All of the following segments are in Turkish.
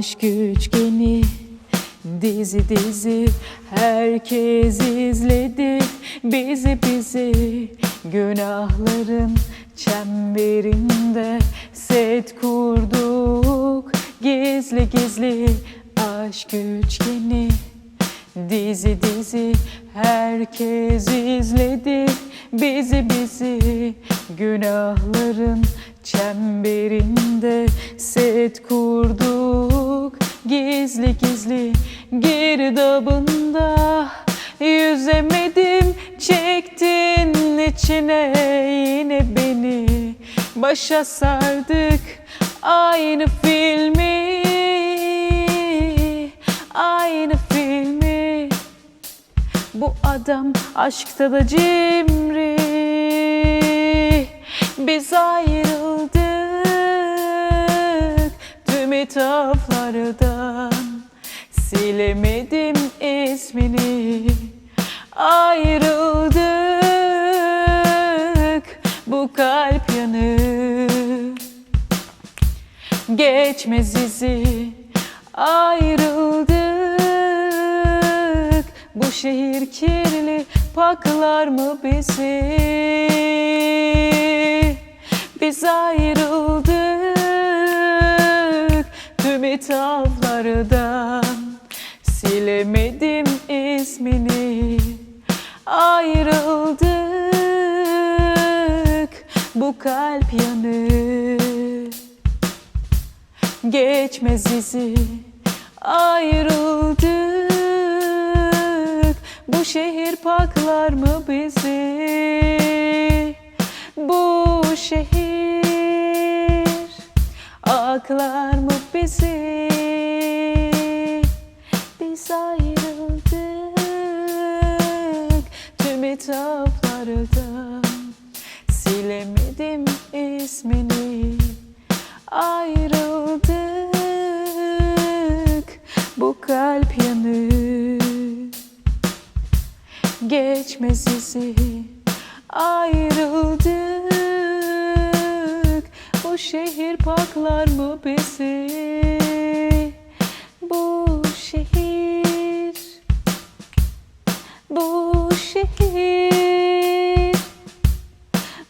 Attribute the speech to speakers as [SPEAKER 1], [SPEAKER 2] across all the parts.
[SPEAKER 1] Aşk üçgeni dizi dizi herkes izledi. Bizi bizi günahların çemberinde set kurduk. Gizli gizli aşk üçgeni Dizi dizi herkes izledi. Bizi bizi günahların çemberinde set kurduk gizli gizli girdabında yüzemedim çektin içine yine beni. Başa sardık aynı filmi aynı filmi. Bu adam aşkta da cimri Biz ayrıldık tüm ithaflardan Silemedim ismini. Ayrıldık bu kalp yanı. Geçmez izi ayrıldık. Bu şehir kirli paklar mı bizi? Biz ayrıldık tüm ithaflardan Silemedim ismini. Ayrıldık bu kalp yanı. Geçmez izi ayrıldık. Bu şehir paklar mı bizi aklar mı bizi? Biz ayrıldık. Tüm ithaflardan silemedim ismini. Ayrıldık. Bu kalp yanı geçmez ayrıldık şehir paklar mı bizi bu şehir bu şehir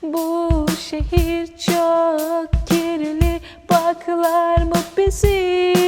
[SPEAKER 1] bu şehir çok kirli baklar mı bizi